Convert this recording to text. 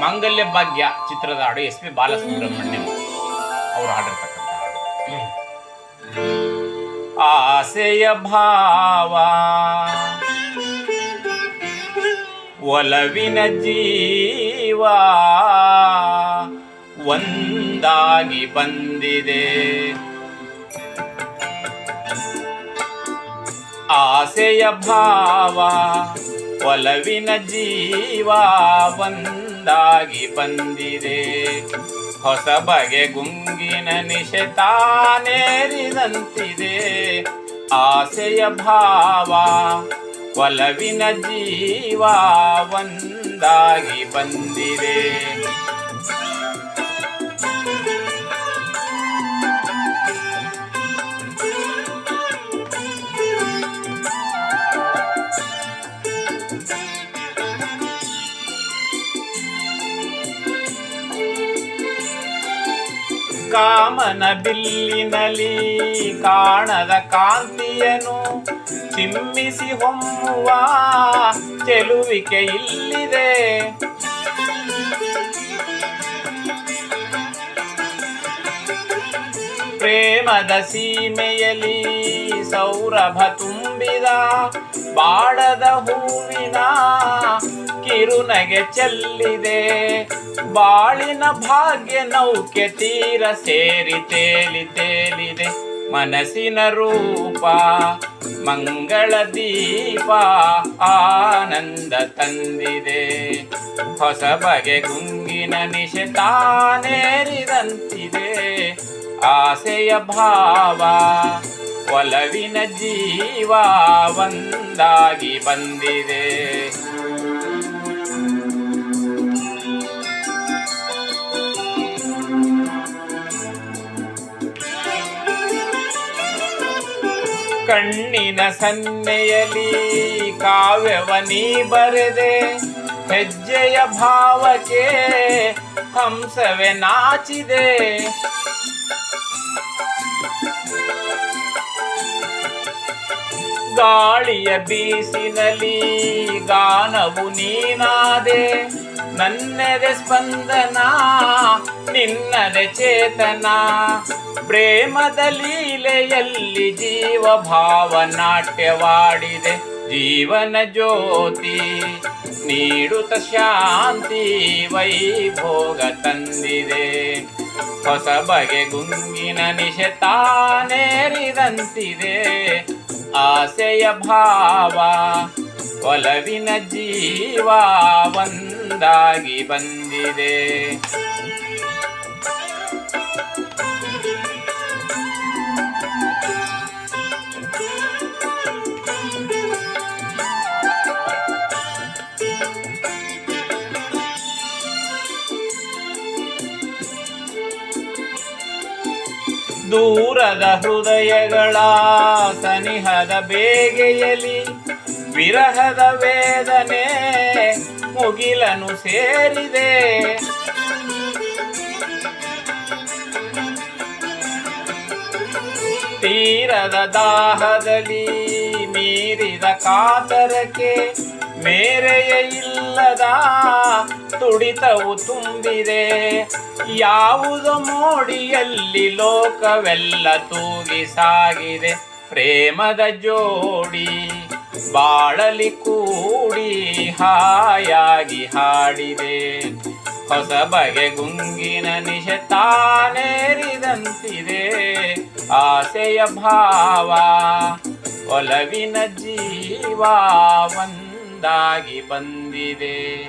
ಮಾಂಗಲ್ಯ ಭಾಗ್ಯ ಚಿತ್ರದ ಹಾಡು ಎಸ್ ಪಿ ಬಾಲಸುಬ್ರಹ್ಮಣ್ಯಂ ಅವರು ಹಾಡಿರ್ತಕ್ಕಂಥ ಹಾಡು. ಆಸೆಯ ಭಾವ, ಒಲವಿನ ಜೀವ ಒಂದಾಗಿ ಬಂದಿದೆ. ಆಸೆಯ ಭಾವ, ಒಲವಿನ ಜೀವ ಒಂದಾಗಿ ಬಂದಿದೆ. ಹೊಸ ಬಗೆ ಗುಂಗಿನ ನಿಶೆ ತಾನೇರಿದಂತಿದೆ ಆಸೆಯ ಭಾವ ಒಲವಿನ ಜೀವ ಒಂದಾಗಿ ಬಂದಿದೆ. ಕಾಮನ ಬಿಲ್ಲಿನಲ್ಲಿ ಕಾಣದ ಕಾಂತಿಯನು ಚಿಮ್ಮಿಸಿ ಹೊಮ್ಮುವ ಚೆಲುವಿಕೆ ಇಲ್ಲಿದೆ. ಪ್ರೇಮದ ಸೀಮೆಯಲ್ಲಿ ಸೌರಭ ತುಂಬಿದ ಬಾಡದ ಹೂವಿನ ಕಿರುನಗೆ ಚೆಲ್ಲಿದೆ. ಬಾಳಿನ ಭಾಗ್ಯ ನೌಕೆ ತೀರ ಸೇರಿ ತೇಲಿ ತೇಲಿದೆ. ಮನಸ್ಸಿನ ರೂಪ, ಮಂಗಳ ದೀಪ, ಆನಂದ ತಂದಿದೆ. ಹೊಸ ಬಗೆ ಗುಂಗಿನ ನಿಶೆ ತಾನೇರಿದಂತಿದೆ. ಆಸೆಯ ಭಾವ, ಒಲವಿನ ಜೀವ, ಒಂದಾಗಿ ಬಂದಿದೆ. ಕಣ್ಣಿನ ಸನ್ನೆಯಲಿ ಕಾವ್ಯವ ನೀ ಬರೆದೆ ಹೆಜ್ಜೆಯ ಭಾವಕ್ಕೆ ಹಂಸವೆ ನಾಚಿದೆ. ಗಾಳಿಯ ಬೀಸಿನಲಿ ಗಾನವು ನೀನಾದೆ ನನ್ನದೆ ಸ್ಪಂದನ, ನಿನ್ನದೆ ಚೇತನ. ಪ್ರೇಮದ ಲೀಲೆಯಲ್ಲಿ ಜೀವ ಭಾವ ನಾಟ್ಯವಾಡಿದೆ ಜೀವನ ಜ್ಯೋತಿ. ನೀಡುತ್ತ ಶಾಂತಿ ವೈಭೋಗ ತಂದಿದೆ. ಹೊಸ ಬಗೆ ಗುಂಗಿನ ನಿಶೆ ತಾನೇರಿದಂತಿದೆ ಆಸೆಯ ಭಾವ, ಒಲವಿನ ಜೀವ ಒಂದಾಗಿ ಬಂದಿದೆ. ದೂರದ ಹೃದಯಗಳ ಸನಿಹದ ಬೇಗೆಯಲ್ಲಿ ವಿರಹದ ವೇದನೆ ಮುಗಿಲನು ಸೇರಿದೆ. ತೀರದ ದಾಹದಲ್ಲಿ ಮೀರಿದ ಕಾತರಕ್ಕೆ ಮೇರೆಯ ಇಲ್ಲದ ತುಡಿತವು ತುಂಬಿದೆ. ಯಾವುದು ಮೋಡಿಯಲ್ಲಿ ಲೋಕವೆಲ್ಲ ತೂಗಿ ಸಾಗಿದೆ. ಪ್ರೇಮದ ಜೋಡಿ ಬಾಳಲಿ ಕೂಡಿ ಹಾಯಾಗಿ ಹಾಡಿದೆ. ಹೊಸ ಬಗೆ ಗುಂಗಿನ ನಿಶ ತಾನೇರಿದಂತಿದೆ. ಆಸೆಯ ಭಾವ ಒಲವಿನ ಜೀವ ಒಂದಾಗಿ ಬಂದಿದೆ.